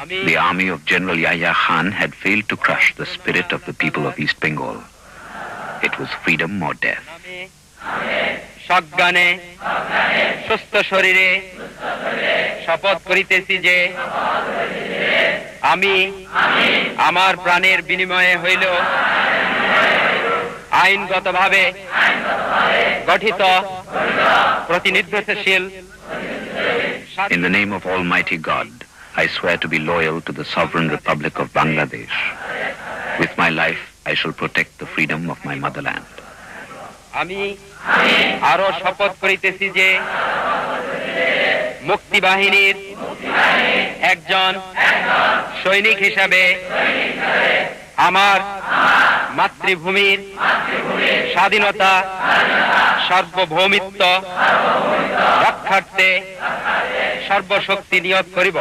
আমি The army of General Yahya Khan had failed to crush the spirit of the people of East Bengal. It was freedom or death. সজ্ঞানে সুস্থ শরীরে শপথ করিতেছি যে আমি আমার প্রাণের বিনিময়ে হইল আইনগতভাবে গঠিত প্রতিনিধিত্বশীল In the name of Almighty God, I swear to be loyal to the sovereign Republic of Bangladesh. With my life, I shall protect the freedom of my motherland. আমি আরও শপথ করিতেছি যে মুক্তি বাহিনীর একজন সৈনিক হিসাবে আমার মাতৃভূমির স্বাধীনতা সার্বভৌমিত্ব রক্ষার্থে সর্বশক্তি নিয়োগ করিব।